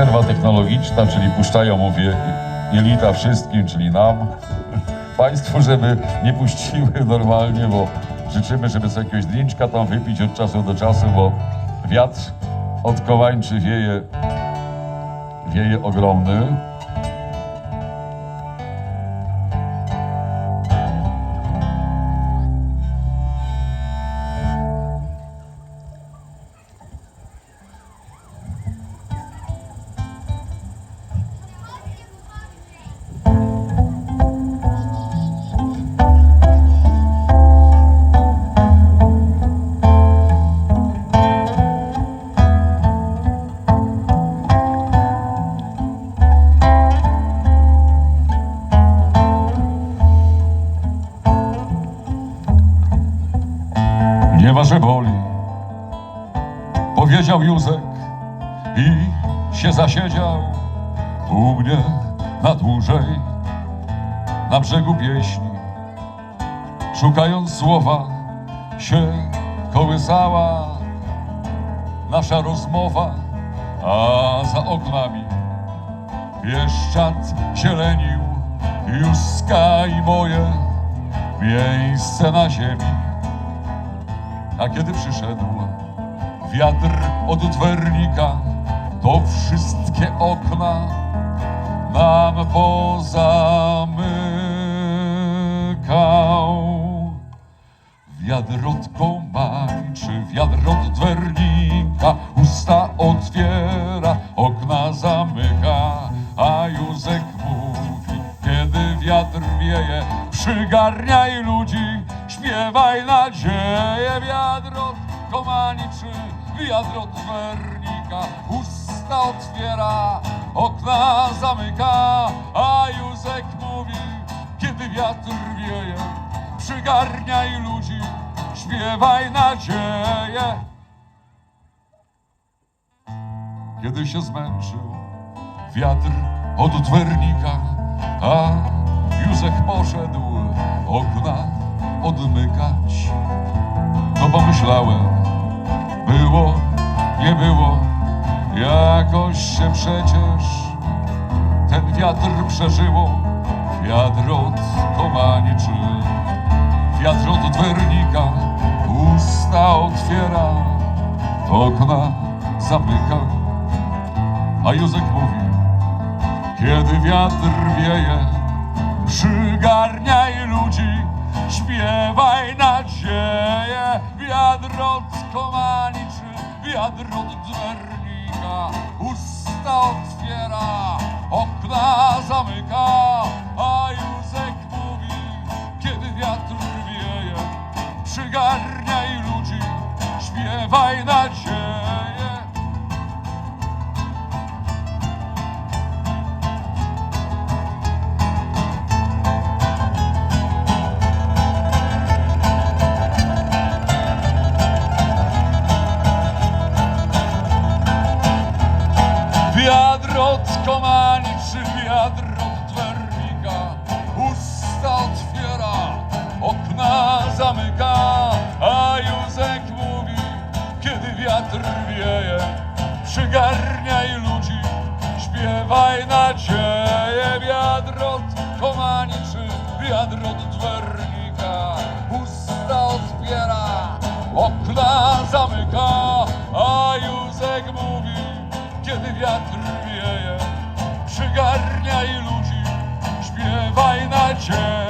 przerwa technologiczna, czyli puszczają, mówię, jelita wszystkim, czyli nam, Państwu, żeby nie puściły normalnie, bo życzymy, żeby sobie jakiegoś drinczka tam wypić od czasu do czasu, bo wiatr od Kołańczy wieje, wieje ogromny. Ma, że boli, powiedział Józek i się zasiedział u mnie na dłużej na brzegu pieśni. Szukając słowa się kołysała nasza rozmowa, a za oknami Bieszczad zielenił Józka i moje miejsce na ziemi. A kiedy przyszedł wiatr od dwernika, to wszystkie okna nam pozamykał. Wiatr od komańczy, wiatr od dwernika, usta otwiera, okna zamyka, a Józek mówi, kiedy wiatr wieje, przygarniaj ludzi, śpiewaj nadzieję, wiatr od komaniczy, wiatr od dwernika, usta otwiera, okna zamyka, a Józek mówi, kiedy wiatr wieje, przygarniaj ludzi, śpiewaj nadzieję. Kiedy się zmęczył wiatr od dwernika, a Józek poszedł okna odmykać, to pomyślałem, było, nie było, jakoś się przecież ten wiatr przeżyło, wiatr od komaniczy, wiatr od dwernika, usta otwiera, okna zamyka, a Józek mówi, kiedy wiatr wieje, przygarniaj ludzi, wiatr od usta otwiera, okna zamyka, a Józek mówi, kiedy wiatr wieje, przygarniaj ludzi, śpiewaj nadzieję. Wiatr od komaniczy, wiatr od dwernika, usta otwiera, okna zamyka, a Józek mówi, kiedy wiatr wieje, przygarniaj ludzi, śpiewaj nadzieję, wiatr od komaniczy, wiatr od dwernika, usta otwiera, okna zamyka, a Józek mówi, kiedy wiatr przygarniaj ludzi, śpiewaj nadzieję.